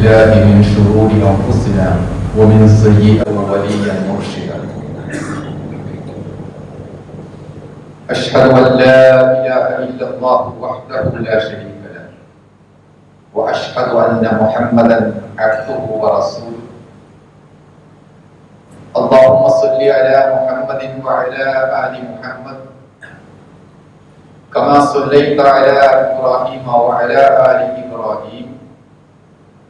بالله من شرور أنفسنا ومن سيئات وليا مرشدا. أشهد أن لا إله إلا الله وحده لا شريك له. وأشهد أن محمدا عبده ورسوله. اللهم صل على محمد وعلى آل محمد. كما صليت على إبراهيم وعلى آل إبراهيم.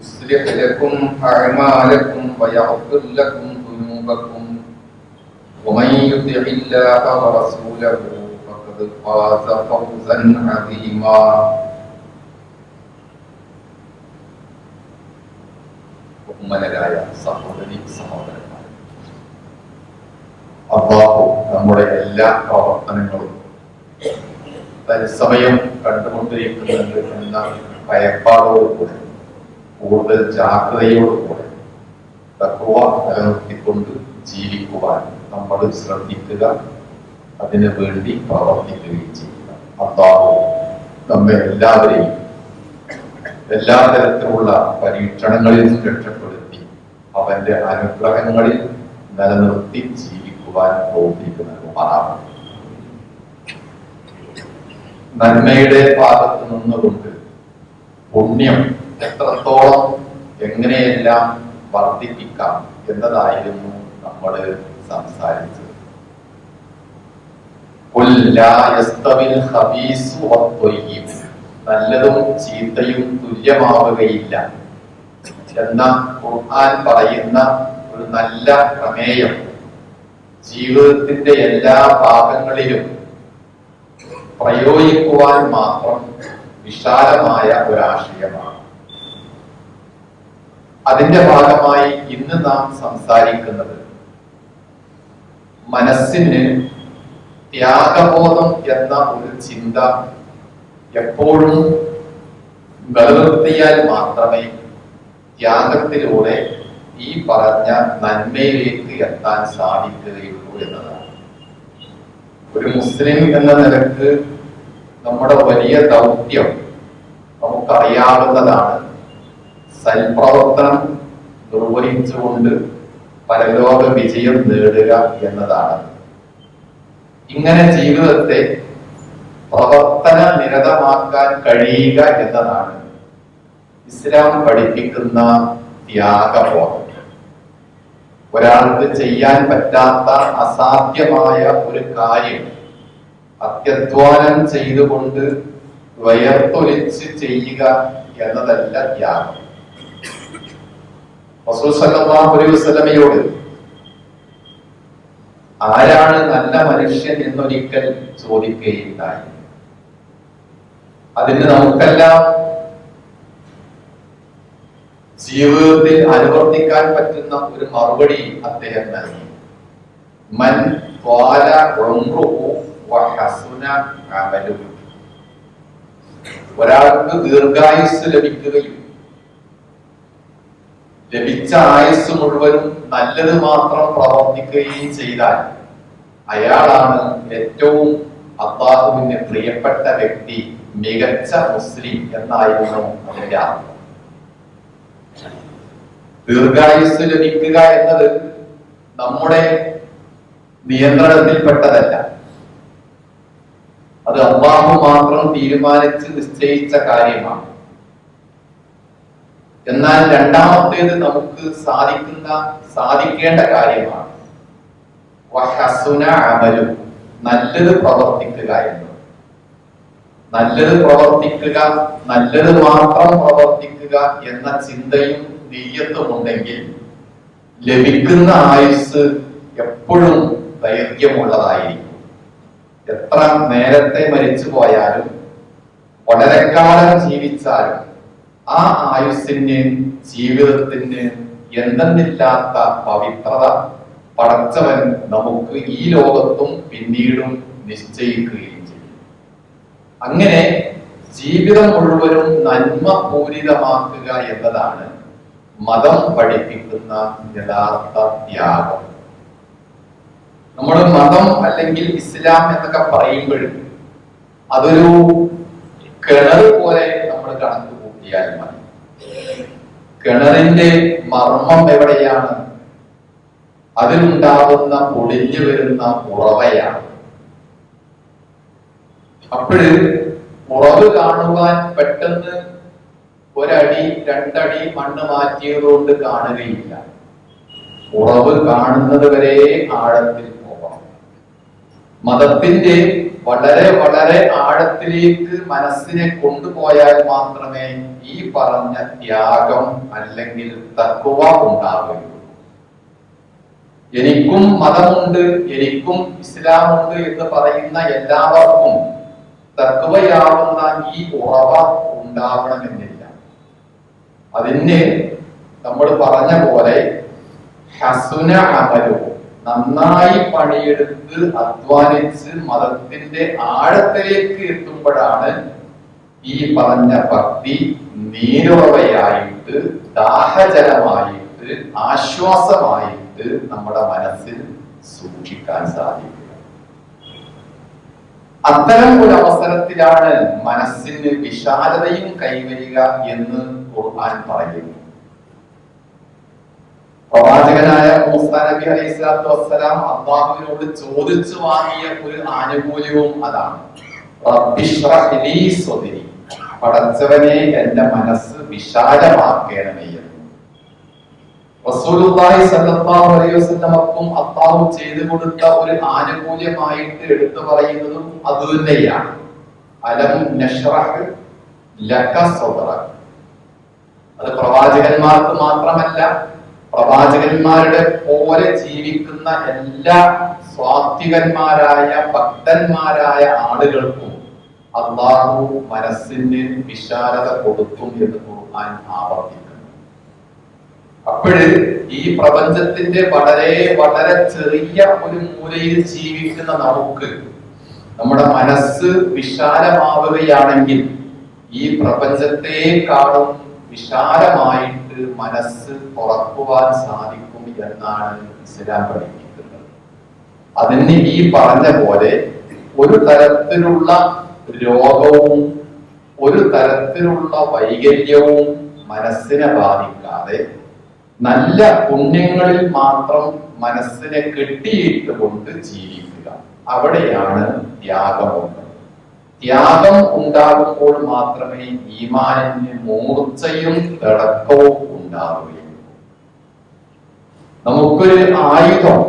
يصلح لكم أعمالكم ويغفر لكم ذنوبكم ومن يطع الله ورسوله فقد فاز فوزا عظيما ബഹുമാനരായ സഹോദരി സഹോദരന്മാർ അള്ളാഹു നമ്മുടെ എല്ലാ പ്രവർത്തനങ്ങളും തത്സമയം കണ്ടുകൊണ്ടിരിക്കുന്നുണ്ട് എന്ന ഭയപ്പാടോടുകൂടെ കൂടുതൽ ജാഗ്രതയോടുകൂടെ തക്കുവ നിലനിർത്തിക്കൊണ്ട് ജീവിക്കുവാൻ നമ്മൾ ശ്രദ്ധിക്കുക അതിനു വേണ്ടി പ്രവർത്തിക്കുകയും ചെയ്യുക. അള്ളാഹു നമ്മെ എല്ലാവരെയും എല്ലാ തരത്തിലുള്ള പരീക്ഷണങ്ങളിൽ രക്ഷപ്പെടുത്തി അവന്റെ അനുഗ്രഹങ്ങളിൽ നിലനിർത്തി ജീവിക്കുവാൻ പ്രവർത്തിക്കുന്ന നൽകുമാറാണ് നന്മയുടെ ഭാഗത്ത് നിന്നുകൊണ്ട് പുണ്യം എത്രത്തോളം എങ്ങനെയെല്ലാം വർദ്ധിപ്പിക്കാം എന്നതായിരുന്നു നമ്മൾ സംസാരിച്ചത്. നല്ലതും ചീത്തയും തുല്യമാവുകയില്ല. എന്ന ഖുർആൻ പറയുന്ന ഒരു നല്ല പ്രമേയം ജീവിതത്തിന്റെ എല്ലാ ഭാഗങ്ങളിലും പ്രയോഗിക്കുവാൻ മാത്രം വിശാലമായ ഒരാശയമാണ്. അതിന്റെ ഭാഗമായി ഇന്ന് നാം സംസാരിക്കുന്നത് മനസ്സിന് ത്യാഗബോധം എന്ന ഒരു ചിന്ത എപ്പോഴും നിലനിർത്തിയാൽ മാത്രമേ ത്യാഗത്തിലൂടെ ഈ പറഞ്ഞ നന്മയിലേക്ക് എത്താൻ സാധിക്കുകയുള്ളൂ എന്നതാണ്. ഒരു മുസ്ലിം എന്ന നിലയ്ക്ക് നമ്മുടെ വലിയ ദൗത്യം നമുക്കറിയാവുന്നതാണ്. സൽപ്രവർത്തനം നിർവഹിച്ചുകൊണ്ട് പരലോക വിജയം നേടുക എന്നതാണ്. ഇങ്ങനെ ജീവിതത്തെ പ്രവർത്തന നിരതമാക്കാൻ കഴിയുക എന്നതാണ് ഇസ്ലാം പഠിപ്പിക്കുന്ന ത്യാഗബോധം. ഒരാൾക്ക് ചെയ്യാൻ പറ്റാത്ത അസാധ്യമായ ഒരു കാര്യം അത്യധ്വാനം ചെയ്തുകൊണ്ട് വയർത്തൊലിച്ച് ചെയ്യുക എന്നതല്ല ത്യാഗം. വസൂസല്ലമയോട് ആരാണ് നല്ല മനുഷ്യൻ എന്നൊരിക്കൽ ചോദിക്കുകയുണ്ടായി അതിന് നമുക്കെല്ലാം ജീവിതത്തിൽ അനുവർത്തിക്കാൻ പറ്റുന്ന ഒരു മറുപടി അദ്ദേഹം നൽകി മൻ. ഒരാൾക്ക് ദീർഘായുസ് ലഭിക്കുകയും ലഭിച്ച ആയുസ് മുഴുവനും നല്ലത് മാത്രം പ്രവർത്തിക്കുകയും ചെയ്താൽ അയാളാണ് ഏറ്റവും അള്ളാഹുവിന് പ്രിയപ്പെട്ട വ്യക്തി മികച്ച മുസ്ലിം എന്നായിരുന്നു അതിന്റെ അർത്ഥം. ദീർഘായുസ് ലഭിക്കുക എന്നത് നമ്മുടെ നിയന്ത്രണത്തിൽപ്പെട്ടതല്ല. അത് അള്ളാഹു മാത്രം തീരുമാനിച്ച് നിശ്ചയിച്ച കാര്യമാണ്. എന്നാൽ രണ്ടാമത്തേത് നമുക്ക് സാധിക്കുന്ന സാധിക്കേണ്ട കാര്യമാണ്. അമലും നല്ലത് പ്രവർത്തിക്കുക എന്ന്. നല്ലത് പ്രവർത്തിക്കുക നല്ലത് മാത്രം പ്രവർത്തിക്കുക എന്ന ചിന്തയും നീയത്തും ഉണ്ടെങ്കിൽ ലഭിക്കുന്ന ആയുസ് എപ്പോഴും ദൈർഘ്യമുള്ളതായിരിക്കും. എത്ര നേരത്തെ മരിച്ചു പോയാലും വളരെ കാലം ജീവിച്ചാലും ആ ആയുസ്സിന് ജീവിതത്തിന് എന്തെന്നില്ലാത്ത പവിത്രത പടച്ചവൻ നമുക്ക് ഈ ലോകത്തും പിന്നീടും നിശ്ചയിക്കുകയും ചെയ്യും. അങ്ങനെ ജീവിതം മുഴുവനും നന്മ പൂരിതമാക്കുക എന്നതാണ് മതം പഠിപ്പിക്കുന്ന യഥാർത്ഥ ത്യാഗം. നമ്മൾ മതം അല്ലെങ്കിൽ ഇസ്ലാം എന്നൊക്കെ പറയുമ്പോൾ അതൊരു കിണർ പോലെ നമ്മൾ കണക്ക് മതി കിണറിന്റെ മർമ്മം എവിടെയാണ്? അതിലുണ്ടാകുന്ന പൊടിഞ്ഞു വരുന്ന ഉറവയാണ്. അപ്പോഴ് ഉറവ് കാണുവാൻ പെട്ടെന്ന് ഒരടി രണ്ടടി മണ്ണ് മാറ്റിയതുകൊണ്ട് കാണുകയില്ല. ഉറവ് കാണുന്നത് വരെ ആഴത്തിൽ മതത്തിന്റെ വളരെ വളരെ ആഴത്തിലേക്ക് മനസ്സിനെ കൊണ്ടുപോയാൽ മാത്രമേ ഈ പറഞ്ഞ ത്യാഗം അല്ലെങ്കിൽ തക്കുവ ഉണ്ടാവുകയുള്ളൂ. എനിക്കും മതമുണ്ട് എനിക്കും ഇസ്ലാമുണ്ട് എന്ന് പറയുന്ന എല്ലാവർക്കും തക്കുവയാവുന്ന ഈ ഉറവ ഉണ്ടാവണമെന്നില്ല. അതിന് നമ്മൾ പറഞ്ഞ പോലെ ഹസുന അമലു നന്നായി പണിയെടുത്ത് അധ്വാനിച്ച് മതത്തിന്റെ ആഴത്തിലേക്ക് എത്തുമ്പോഴാണ് ഈ പറഞ്ഞ ഭക്തി നീരുറവയായിട്ട് ദാഹജലമായിട്ട് ആശ്വാസമായിട്ട് നമ്മുടെ മനസ്സിൽ സൂക്ഷിക്കാൻ സാധിക്കുക. അത്തരം ഒരു അവസരത്തിലാണ് മനസ്സിന് വിശാലതയും കൈവരിക എന്ന് ഖുർആൻ പറയുന്നു. പ്രവാചകനായ മൂസ നബി അലൈഹി സ്വലാത്തു വസ്സലാം അള്ളാഹുവിനോട് ചോദിച്ചു വാങ്ങിയ ഒരു ആനുകൂല്യവും അതാണ്. പടച്ചവനെ എന്റെ മനസ്സ് വിശാലമാക്കണമേ റസൂലുള്ളാഹി സ്വല്ലല്ലാഹു അലൈഹി വസല്ലമക്കും അള്ളാഹു ചെയ്തു കൊടുത്ത ഒരു ആനുകൂല്യമായിട്ട് എടുത്തു പറയുന്നതും അതുതന്നെയാണ് അലം നഷ്റഹ് ലക സദറ അത് പ്രവാചകന്മാർക്ക് മാത്രമല്ല പ്രവാചകന്മാരുടെ പോലെ ജീവിക്കുന്ന എല്ലാ സ്വാത്വികന്മാരായ ഭക്തന്മാരായ ആളുകൾക്കും അള്ളാഹു മനസ്സിന് വിശാലത കൊടുക്കും എന്ന് ഖുർആൻ ആവർത്തിക്കുന്നു. അപ്പോഴ് ഈ പ്രപഞ്ചത്തിന്റെ വളരെ വളരെ ചെറിയ ഒരു മൂലയിൽ ജീവിക്കുന്ന നമുക്ക് നമ്മുടെ മനസ്സ് വിശാലമാവുകയാണെങ്കിൽ ഈ പ്രപഞ്ചത്തെക്കാളും വിശാലമായിട്ട് മനസ്സ് തുറക്കുവാൻ സാധിക്കും എന്നാണ് ഇസ്ലാം പഠിപ്പിക്കുന്നത്. അതിന് ഈ പറഞ്ഞ പോലെ ഒരു തരത്തിലുള്ള രോഗവും ഒരു തരത്തിലുള്ള വൈകല്യവും മനസ്സിനെ ബാധിക്കാതെ നല്ല പുണ്യങ്ങളിൽ മാത്രം മനസ്സിനെ കെട്ടിയിട്ടുകൊണ്ട് ജീവിക്കുക. അവിടെയാണ് ത്യാഗമുള്ളത് ത്യാഗം ഉണ്ടാകുമ്പോൾ മാത്രമേ ഈമാനിന് മൂർച്ചയും തിളക്കവും ഉണ്ടാവുകയുള്ളൂ. നമുക്കൊരു ആയുധം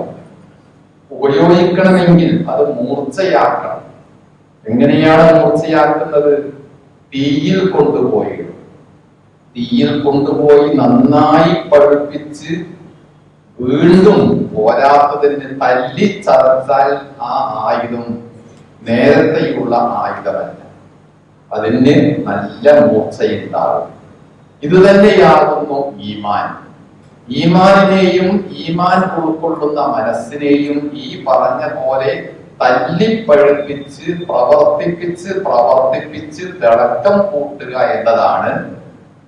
ഉപയോഗിക്കണമെങ്കിൽ അത് മൂർച്ചയാക്കണം. എങ്ങനെയാണ് മൂർച്ചയാക്കുന്നത്? തീയിൽ കൊണ്ടുപോയി തീയിൽ കൊണ്ടുപോയി നന്നായി പഴുപ്പിച്ച് വീണ്ടും പോരാത്തതിന് തല്ലി ചതച്ചാൽ ആ ആയുധം നേരത്തെയുള്ള ആയുധമല്ല. അതിന് നല്ല മൂർച്ചയുണ്ടാവും ഇത് തന്നെയാകുന്നു ഈമാൻ. ഈമാനിനെയും ഈമാൻ ഉൾക്കൊള്ളുന്ന മനസ്സിനെയും ഈ പറഞ്ഞ പോലെ തല്ലിപ്പഴുപ്പിച്ച് പ്രവർത്തിപ്പിച്ച് പ്രവർത്തിപ്പിച്ച് തിളക്കം കൂട്ടുക എന്നതാണ്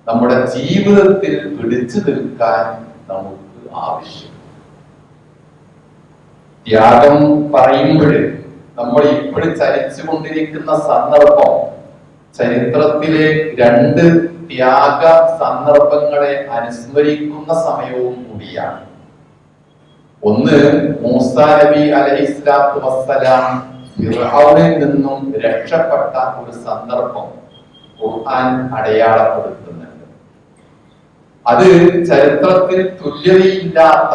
നമ്മുടെ ജീവിതത്തിൽ പിടിച്ചു നിൽക്കാൻ നമുക്ക് ആവശ്യം. ത്യാഗം പറയുമ്പോൾ നമ്മൾ ഇപ്പോഴും ചരിച്ചു കൊണ്ടിരിക്കുന്ന സന്ദർഭം ചരിത്രത്തിലെ രണ്ട് ത്യാഗ സന്ദർഭങ്ങളെ അനുസ്മരിക്കുന്ന സമയവും കൂടിയാണ്. ഒന്ന് മൂസ നബി അലൈഹിസ്ലാത്തു വസ്സലാം ഫിർഔനിൽ നിന്നും രക്ഷപ്പെട്ട ഒരു സന്ദർഭം ഖുർആൻ അടയാളപ്പെടുത്തുന്നുണ്ട്. അത് ചരിത്രത്തിൽ തുല്യതയില്ലാത്ത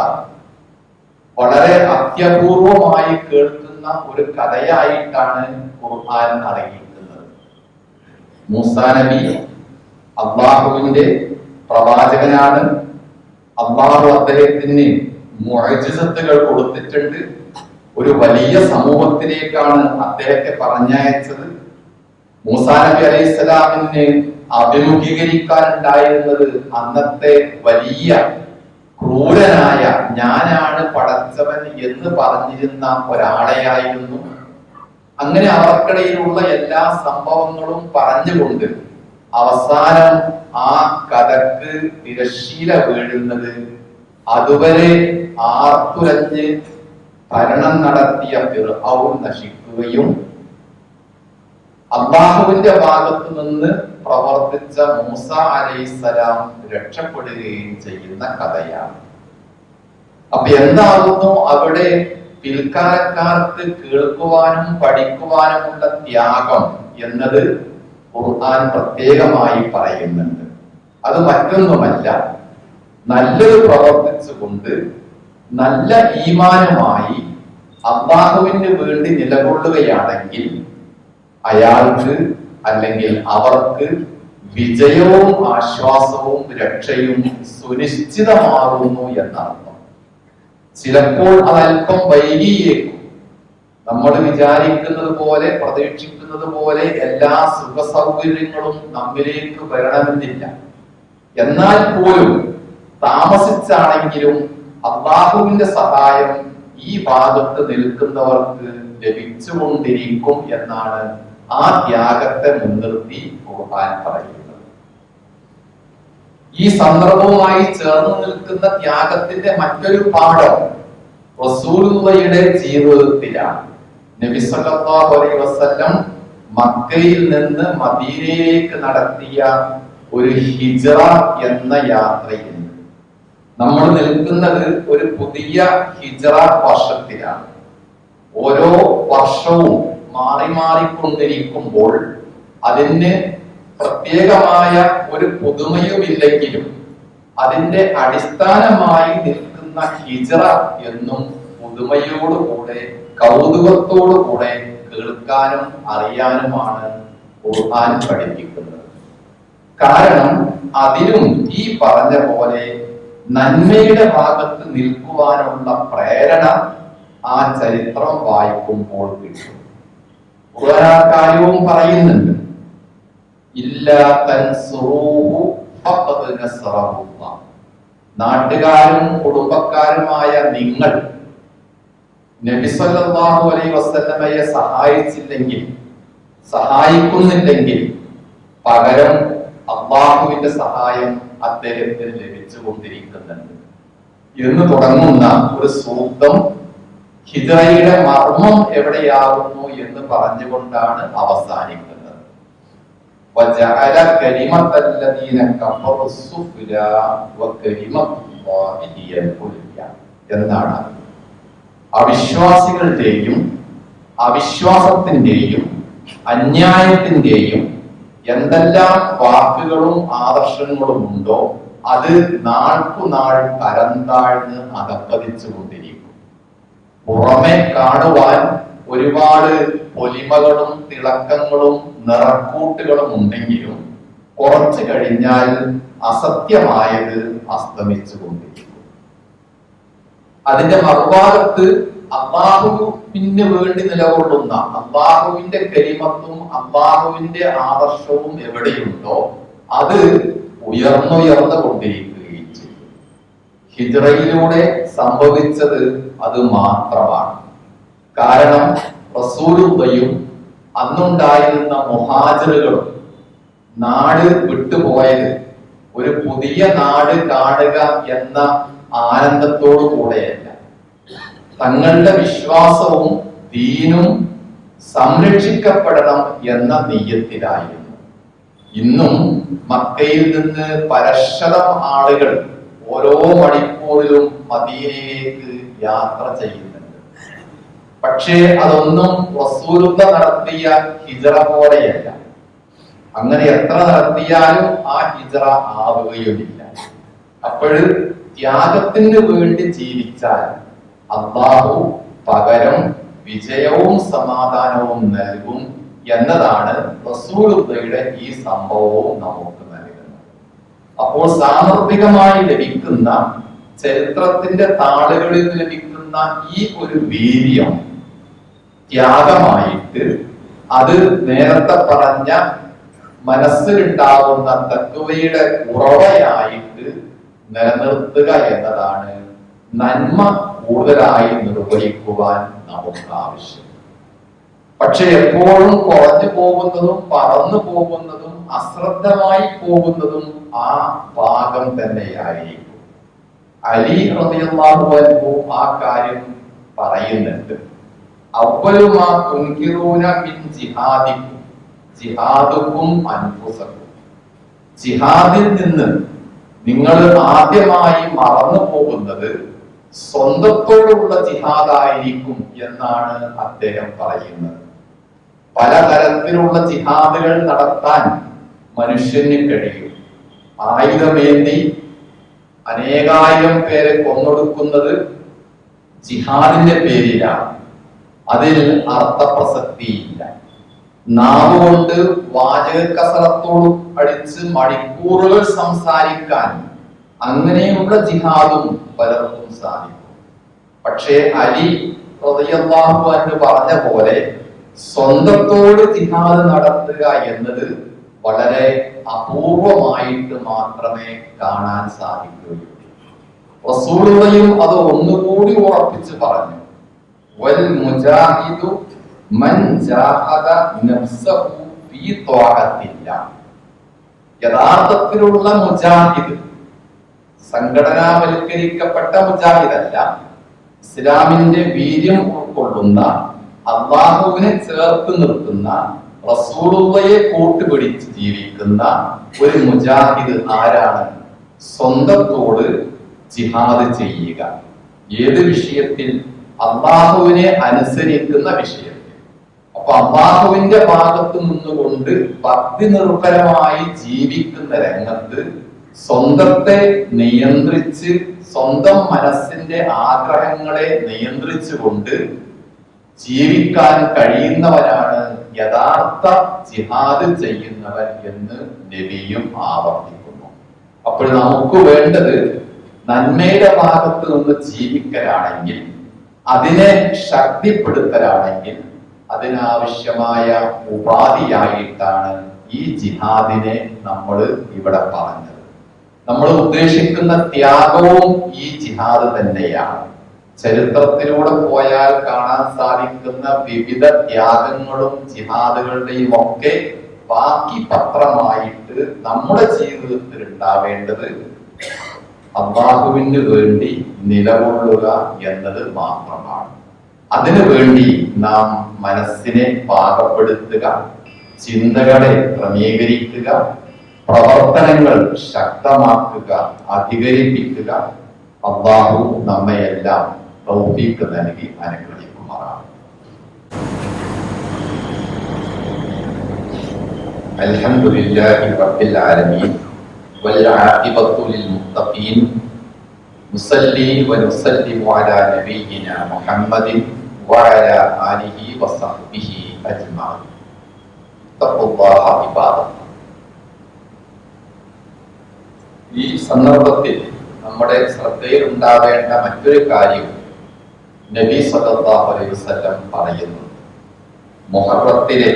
വളരെ അത്യപൂർവമായി കേൾക്കുന്ന ഒരു കഥയായിട്ടാണ് ഖുർആൻ അടങ്ങിയിരിക്കുന്നത് മൂസാ നബി അള്ളാഹുവിന്റെ പ്രവാചകനാണ്. അള്ളാഹു അദ്ദേഹത്തിന് മുഴജിസത്തുകൾ കൊടുത്തിട്ടുണ്ട്. ഒരു വലിയ സമൂഹത്തിലേക്കാണ് അദ്ദേഹത്തെ പറഞ്ഞയച്ചത്. മൂസാ നബി അലൈഹി സ്വലാമിന് അഭിമുഖീകരിക്കാനുണ്ടായിരുന്നത് അന്നത്തെ വലിയ ക്രൂരനായ ഞാനാണ് പടച്ചവൻ എന്ന് പറഞ്ഞിരുന്ന ഒരാളെയായിരുന്നു. അങ്ങനെ അവർക്കിടയിലുള്ള എല്ലാ സംഭവങ്ങളും പറഞ്ഞുകൊണ്ട് അവസാനം ആ കഥക്ക് തിരശീല വീഴുന്നത്. അതുവരെ ആർത്തുരഞ്ഞ് ഭരണം നടത്തിയ ഫിർഔൻ നശിക്കുകയും അള്ളാഹുവിന്റെ ഭാഗത്തു നിന്ന് പ്രവർത്തിച്ച മൂസ അലൈസലാം രക്ഷപ്പെടുകയും ചെയ്യുന്ന കഥയാണ്. അപ്പൊ എന്താകുന്നു? അവിടെ പിൽക്കാലക്കാർക്ക് കേൾക്കുവാനും പഠിക്കുവാനുമുള്ള ത്യാഗം എന്നത് ഖുർആൻ പ്രത്യേകമായി പറയുന്നുണ്ട്. അത് മറ്റൊന്നുമല്ല നല്ലത് പ്രവർത്തിച്ചുകൊണ്ട് നല്ല ഈമാനുമായി അള്ളാഹുവിന് വേണ്ടി നിലകൊള്ളുകയാണെങ്കിൽ അയാൾക്ക് അല്ലെങ്കിൽ അവർക്ക് വിജയവും ആശ്വാസവും രക്ഷയും സുനിശ്ചിതമാകുന്നു എന്നർത്ഥം. ചിലപ്പോൾ അത് അല്പം വൈകിയേക്കും. നമ്മൾ വിചാരിക്കുന്നത് പോലെ പ്രതീക്ഷിക്കുന്നത് പോലെ എല്ലാ സുഖ സൗകര്യങ്ങളും നമ്മിലേക്ക് വരണമെന്നില്ല. എന്നാൽ പോലും താമസിച്ചാണെങ്കിലും അള്ളാഹുവിന്റെ സഹായം ഈ ഭാഗത്ത് നിൽക്കുന്നവർക്ക് ലഭിച്ചുകൊണ്ടിരിക്കും എന്നാണ് ആ ത്യാഗത്തെ മുൻനിർത്തി ഖുർആൻ പറയുന്നത് ഈ സന്ദർഭവുമായി ചേർന്ന് നിൽക്കുന്ന ത്യാഗത്തിന്റെ മറ്റൊരു പാഠം റസൂലുള്ളയുടെ ജീവിതത്തിലാണ്. നബി സല്ലല്ലാഹു അലൈഹി വസല്ലം മക്കയിൽ നിന്ന് മദീനയിലേക്ക് നടത്തിയ ഒരു ഹിജറ എന്ന യാത്രയിൽ നമ്മൾ നിൽക്കുന്നത് ഒരു പുതിയ ഹിജറ വർഷത്തിലാണ്. ഓരോ വർഷവും മാറി മാറിക്കൊണ്ടിരിക്കുമ്പോൾ അതിന് പ്രത്യേകമായ ഒരു പുതുമയുമില്ലെങ്കിലും അതിന്റെ അടിസ്ഥാനമായി നിൽക്കുന്ന ഹിജറ എന്നും പുതുമയോടുകൂടെ കൗതുകത്തോടുകൂടെ കേൾക്കാനും അറിയാനുമാണ് ഖുർആൻ പഠിപ്പിക്കുന്നത്. കാരണം അതിലും ഈ പറഞ്ഞ പോലെ നന്മയുടെ ഭാഗത്ത് നിൽക്കുവാനുള്ള പ്രേരണ ആ ചരിത്രം വായിക്കുമ്പോൾ കിട്ടും. ഖുർആൻ കാര്യവും പറയുന്നുണ്ട്. നാട്ടുകാരും കുടുംബക്കാരുമായ നിങ്ങൾ നബി സല്ലല്ലാഹു അലൈഹി വസല്ലമയെ സഹായിച്ചില്ലെങ്കിൽ സഹായിക്കുന്നില്ലെങ്കിൽ പകരം അള്ളാഹുവിന്റെ സഹായം അദ്ദേഹത്തിന് ലഭിച്ചുകൊണ്ടിരിക്കുന്നുണ്ട് എന്ന് തുടങ്ങുന്ന ഒരു സൂക്തം ഹിജറയുടെ മർമ്മം എവിടെയാകുന്നു എന്ന് പറഞ്ഞുകൊണ്ടാണ് അവസാനിക്കുന്നത്. എന്നാണ്. അവിശ്വാസികളുടെയും അവിശ്വാസത്തിന്റെയും അന്യായത്തിന്റെയും എന്തെല്ലാം വാക്കുകളും ആദർശങ്ങളും ഉണ്ടോ അത് നാൾക്കുനാൾ കരം താഴ്ന്ന് അകപ്പതിച്ചുകൊണ്ടിരിക്കും പുറമെ കാണുവാൻ ഒരുപാട് പൊലിമകളും തിളക്കങ്ങളും നിറക്കൂട്ടുകളും ഉണ്ടെങ്കിലും കുറച്ചു കഴിഞ്ഞാൽ അസത്യമായത് അസ്തമിച്ചു കൊണ്ടിരിക്കും. അതിന്റെ മറുഭാഗത്ത് അള്ളാഹുവിന് വേണ്ടി നിലകൊള്ളുന്ന അള്ളാഹുവിന്റെ കരിമത്തും അള്ളാഹുവിന്റെ ആദർശവും എവിടെയുണ്ടോ അത് ഉയർന്നുയർന്നു കൊണ്ടിരിക്കുകയും ചെയ്യും ഹിജ്റയിലൂടെ സംഭവിച്ചത് അത് മാത്രമാണ്. കാരണം റസൂലുള്ളയും അന്നുണ്ടായിരുന്ന മുഹാജിറുകളും നാട് വിട്ടുപോയത് ഒരു പുതിയ നാട് കാണുക എന്ന ആനന്ദത്തോടു കൂടെയല്ല. തങ്ങളുടെ വിശ്വാസവും ദീനും സംരക്ഷിക്കപ്പെടണം എന്ന നീയത്തിലായിരുന്നു ഇന്നും മക്കയിൽ നിന്ന് പരശതം ആളുകൾ ഓരോ മണിക്കൂറിലും മദീനയിലേക്ക് യാത്ര ചെയ്യുന്നുണ്ട്. പക്ഷേ അതൊന്നും റസൂലുക നടത്തിയ ഹിജറ പോലെയല്ല. അങ്ങനെ എത്ര നടത്തിയാലും ആ ഹിജറ ആവുകയുമില്ല. അപ്പോൾ ത്യാഗത്തിന് വേണ്ടി ജീവിച്ചാൽ അള്ളാഹു പകരം വിജയവും സമാധാനവും നൽകും എന്നതാണ് റസൂലുള്ളയുടെ ഈ സംഭവവും നമുക്ക് അപ്പോൾ സാന്ദർഭികമായി ലഭിക്കുന്ന ചരിത്രത്തിന്റെ താളുകളിൽ ലഭിക്കുന്ന ഈ ഒരു വീര്യം ത്യാഗമായിട്ട് അത് നേരത്തെ പറഞ്ഞ മനസ്സിലുണ്ടാവുന്ന തത്വയുടെ ഉറവയായിട്ട് നിലനിർത്തുക എന്നതാണ് നന്മ കൂടുതലായി നിർവഹിക്കുവാൻ നമുക്ക് ആവശ്യം. പക്ഷെ എപ്പോഴും കുറഞ്ഞു പോകുന്നതും പറന്നു പോകുന്നതും അശ്രദ്ധമായി പോകുന്നതും ആ ഭാഗം തന്നെയായിരിക്കും. അലി റളിയല്ലാഹു അൻഹു ആ കാര്യം പറയുന്നുണ്ട്. മിൻ ജിഹാദിക്കും ജിഹാദിൽ നിന്ന് നിങ്ങൾ ആദ്യമായി മറന്നു പോകുന്നത് സ്വന്തത്തോടുള്ള ജിഹാദായിരിക്കും എന്നാണ് അദ്ദേഹം പറയുന്നത്. പലതരത്തിലുള്ള ജിഹാദുകൾ നടത്താൻ മനുഷ്യന് കഴിയും. ആയുധമേന്തി അനേകായിരം പേരെ കൊന്നൊടുക്കുന്നത് ജിഹാദിന്റെ പേരിലാണ്. അതിൽ അർത്ഥപ്രസക്തിയില്ല. നാവ് കൊണ്ട് വാചക കസറത്തോട് അടിച്ച് മണിക്കൂറുകൾ സംസാരിക്കാൻ അങ്ങനെയുള്ള ജിഹാദും പലർക്കും സാധിക്കും. പക്ഷേ അലി അൻഹു പറഞ്ഞ പോലെ സ്വന്തത്തോട് ജിഹാദ് നടത്തുക എന്നത് വളരെ അപൂർവമായിട്ട് മാത്രമേ കാണാൻ സാധിക്കുകയുള്ളൂ അത് ഒന്നുകൂടി ഉറപ്പിച്ച് പറഞ്ഞു. വൽ മൻ യഥാർത്ഥത്തിലുള്ള മുജാഹിദ് സംഘടനാവൽക്കരിക്കപ്പെട്ട മുജാഹിദല്ല. ഇസ്ലാമിന്റെ വീര്യം ഉൾക്കൊള്ളുന്ന അള്ളാഹുവിനെ ചേർത്ത് നിർത്തുന്ന റസൂലുള്ളയെ കൂട്ടുപിടിച്ച് ജീവിക്കുന്ന ഒരു മുജാഹിദ് ആരാണ്? സ്വന്തത്തോട് ജിഹാദ് ചെയ്യുക. ഏത് വിഷയത്തിൽ? അള്ളാഹുവിനെ അനുസരിക്കുന്ന വിഷയത്തിൽ. അപ്പൊ അള്ളാഹുവിന്റെ ഭാഗത്ത് നിന്നുകൊണ്ട് ഭക്തി നിർഭരമായി ജീവിക്കുന്ന രംഗത്ത് സ്വന്തത്തെ നിയന്ത്രിച്ച് സ്വന്തം മനസ്സിന്റെ ആഗ്രഹങ്ങളെ നിയന്ത്രിച്ചുകൊണ്ട് ജീവിക്കാൻ കഴിയുന്നവനാണ് യഥാർത്ഥ ജിഹാദ് ചെയ്യുന്നവൻ എന്ന് നബിയും ആവർത്തിക്കുന്നു. അപ്പോൾ നമുക്ക് വേണ്ടത് നന്മയുടെ ഭാഗത്ത് നിന്ന് ജീവിക്കലാണെങ്കിൽ അതിനെ ശക്തിപ്പെടുത്തലാണെങ്കിൽ അതിനാവശ്യമായ ഉപാധിയായിട്ടാണ് ഈ ജിഹാദിനെ നമ്മൾ ഇവിടെ പറഞ്ഞത്. നമ്മൾ ഉദ്ദേശിക്കുന്ന ത്യാഗവും ഈ ജിഹാദ് തന്നെയാണ്. ചരിത്രത്തിലൂടെ പോയാൽ കാണാൻ സാധിക്കുന്ന വിവിധ ത്യാഗങ്ങളും ജിഹാദുകളുടെയും ഒക്കെ ബാക്കി പത്രമായിട്ട് നമ്മുടെ ജീവിതത്തിൽ ഉണ്ടാവേണ്ടത് അള്ളാഹുവിന് വേണ്ടി നിലകൊള്ളുക എന്നത് മാത്രമാണ്. അതിനു വേണ്ടി നാം മനസ്സിനെ പാകപ്പെടുത്തുക ചിന്തകളെ ക്രമീകരിക്കുക പ്രവർത്തനങ്ങൾ ശക്തമാക്കുക അധികരിപ്പിക്കുക. അള്ളാഹു നമ്മയെല്ലാം തൗഫീക്ക് നൽകി അനുഗ്രഹിക്കുമാറാണ് الحمد لله رب العالمين والعاقبة للمتقين نصلي ونسلم على نبينا محمد وعلى آله وصحبه أجمعين اتقوا الله عباد الله ഈ സന്ദർഭത്തിൽ നമ്മുടെ ശ്രദ്ധയിൽ ഉണ്ടാവേണ്ട മറ്റൊരു കാര്യം നബി സല്ലല്ലാഹു അലൈഹി വസല്ലം പറയുന്നു മുഹറത്തിലെ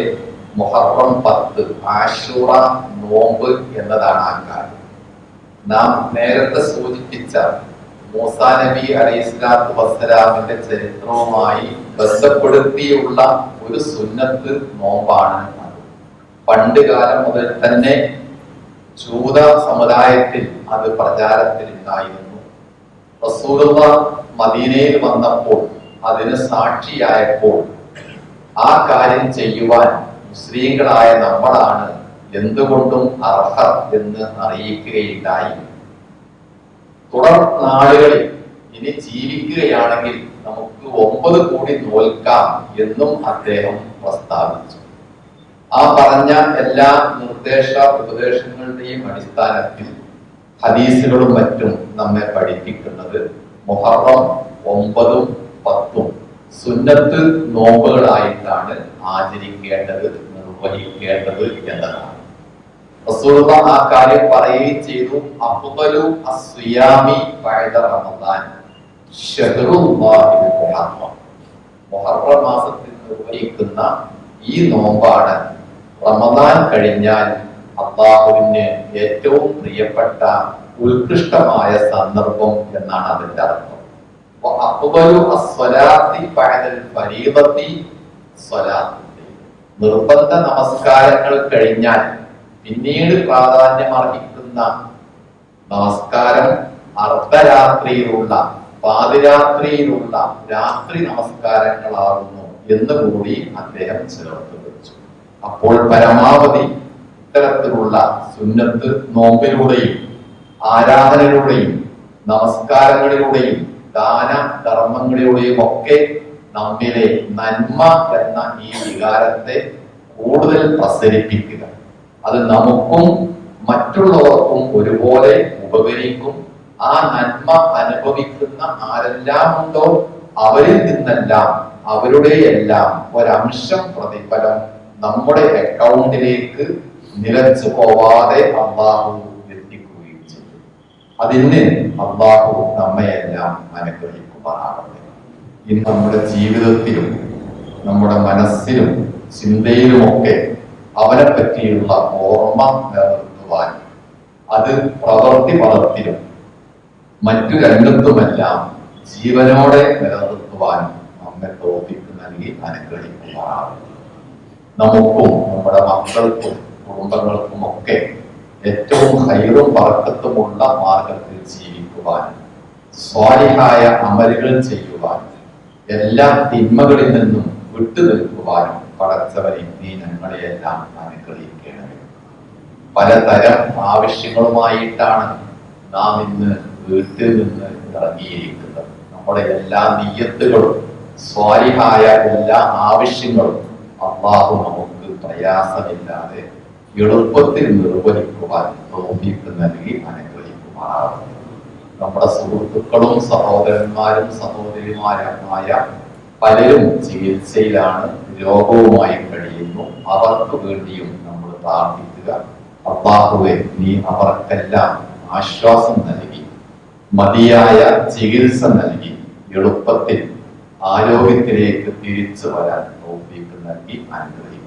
മുഹറം പത്ത് ആശൂറ നോമ്പ് എന്നതാണ് ആ കാര്യം നാം നേരത്തെ സൂചിപ്പിച്ച മൂസാ നബി അലൈഹി സ്വലാത്തു വസ്സലാമിന്റെ ചരിത്രവുമായി ബന്ധപ്പെടുത്തിയുള്ള ഒരു സുന്നത്ത് നോമ്പാണ് അത്. പണ്ട് കാലം മുതൽ തന്നെ ജൂത സമുദായത്തിൽ അത് പ്രചാരത്തിൽ ഉണ്ടായിരുന്നു റസൂലുള്ള മദീനയിൽ വന്നപ്പോൾ അതിന് സാക്ഷിയായപ്പോൾ ആ കാര്യം ചെയ്യുവാൻ മുസ്ലിങ്ങളായ നമ്മളാണ് എന്തുകൊണ്ടും അർഹർ എന്ന് അറിയിക്കുകയുണ്ടായി തുടർ നാളുകളിൽ ഇനി ജീവിക്കുകയാണെങ്കിൽ നമുക്ക് ഒമ്പത് കോടി നോൽക്കാം എന്നും അദ്ദേഹം പ്രസ്താവിച്ചു. ആ പറഞ്ഞ എല്ലാ നിർദ്ദേശ ഉപദേശങ്ങളുടെയും അടിസ്ഥാനത്തിൽ ഹദീസുകളും മറ്റും നമ്മെ പഠിപ്പിക്കുന്നത് മുഹറം ഒമ്പതും പത്തും സുന്നത്ത് നോമ്പുകളായിട്ടാണ് ആചരിക്കേണ്ടത് നിർവഹിക്കേണ്ടത് എന്നതാണ്. റസൂലുള്ളാ ആ കാര്യം പറയുകയും ചെയ്തു അഫ്ദലു അസ്വിയാമി ബഅദ റമദാൻ ഷഹ്റുല്ലാഹിൽ മുഹറം. മുഹറം മാസത്തിൽ നിർവഹിക്കുന്ന ഈ നോമ്പാണ് റമദാൻ കഴിഞ്ഞാൽ അള്ളാഹുവിന് ഏറ്റവും പ്രിയപ്പെട്ട ഉത്കൃഷ്ടമായ സന്ദർഭം എന്നാണ് അതിന്റെ അർത്ഥം. നിർബന്ധ നമസ്കാരങ്ങൾ കഴിഞ്ഞാൽ പിന്നീട് പ്രാധാന്യം അർഹിക്കുന്ന നമസ്കാരം അർദ്ധരാത്രിയിലുള്ള പാതിരാത്രിയിലുള്ള രാത്രി നമസ്കാരങ്ങളാകുന്നു എന്ന് കൂടി അദ്ദേഹം ചേർത്ത് വെച്ചു. അപ്പോൾ പരമാവധി ഇത്തരത്തിലുള്ള സുന്നത്ത് നോമ്പിലൂടെയും ആരാധനയിലൂടെയും നമസ്കാരങ്ങളിലൂടെയും ദാന ധർമ്മങ്ങളിലൂടെയും ഒക്കെ നമ്മിലെ നന്മ എന്ന ഈ വികാരത്തെ കൂടുതൽ പ്രസരിപ്പിക്കുക. അത് നമുക്കും മറ്റുള്ളവർക്കും ഒരുപോലെ ഉപകരിക്കും. ആ നന്മ അനുഭവിക്കുന്ന ആരെല്ലാം ഉണ്ടോ? അവരിൽ നിന്നെല്ലാം അവരുടെ എല്ലാം ഒരംശം പ്രതിഫലം നമ്മുടെ അക്കൗണ്ടിലേക്ക് നിലച്ചു പോവാതെ അള്ളാഹു എത്തിക്കുകയും ചെയ്തു. അതിന് അള്ളാഹു നമ്മയെല്ലാം അനുഗ്രഹിക്കുമാറാകട്ടെ. ഇന്ന് നമ്മുടെ ജീവിതത്തിലും നമ്മുടെ മനസ്സിലും ചിന്തയിലുമൊക്കെ അവനെ പറ്റിയുള്ള ഓർമ്മ നിലനിർത്തുവാൻ അത് പ്രവൃത്തി പദത്തിലും മറ്റു രംഗത്തുമെല്ലാം ജീവനോടെ നിലനിർത്തുവാൻ നമ്മെ തോപ്പിക്ക് നൽകി അനുഗ്രഹിക്കുമാറാകും നമുക്കും നമ്മുടെ മക്കൾക്കും കുടുംബങ്ങൾക്കും ഒക്കെ ഏറ്റവും ഹൈറും പറക്കത്തുമുള്ള മാർഗത്തിൽ ജീവിക്കുവാൻ സ്വാലിഹായ അമലുകൾ ചെയ്യുവാൻ എല്ലാ തിന്മകളിൽ നിന്നും വിട്ടു നിൽക്കുവാനും പടച്ചവനെ നീ ഞങ്ങളെയെല്ലാം അനുഗ്രഹിക്കണമേ. പലതരം ആവശ്യങ്ങളുമായിട്ടാണ് നാം ഇന്ന് വീട്ടിൽ നിന്ന് ഇറങ്ങിയിരിക്കുന്നത്. നമ്മുടെ എല്ലാ നീയത്തുകളും സ്വാലിഹായ എല്ലാ ആവശ്യങ്ങളും അള്ളാഹു നമുക്ക് പ്രയാസമില്ലാതെ എളുപ്പത്തിൽ നിർവഹിക്കുവാൻ തോന്നിക്ക് നൽകി അനുഗ്രഹിക്കുമാറാകും നമ്മുടെ സുഹൃത്തുക്കളും സഹോദരന്മാരും സഹോദരിമാരുമായ പലരും ചികിത്സയിലാണ് രോഗവുമായി കഴിയുന്നു. അവർക്ക് വേണ്ടിയും നമ്മൾ പ്രാർത്ഥിക്കുക. അബ്ബാഹുവെ നീ അവർക്കെല്ലാം ആശ്വാസം നൽകി മതിയായ ചികിത്സ നൽകി എളുപ്പത്തിൽ ആരോഗ്യത്തിലേക്ക് തിരിച്ചു വരാൻ തോഫീക്ക് നൽകി അനുഗ്രഹിക്കണമേ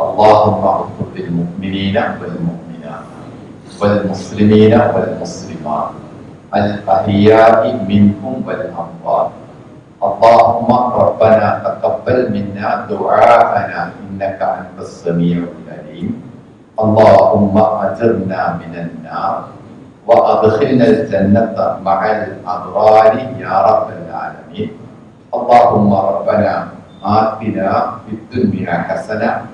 اللهم اغفر للمؤمنين والمؤمنات والمسلمين والمسلمات الأحياء منهم والأموات اللهم ربنا تقبل منا دعاءنا إنك أنت السميع العليم اللهم أجرنا من النار وأدخلنا الجنة مع الأبرار يا رب العالمين اللهم ربنا آتنا في الدنيا حسنة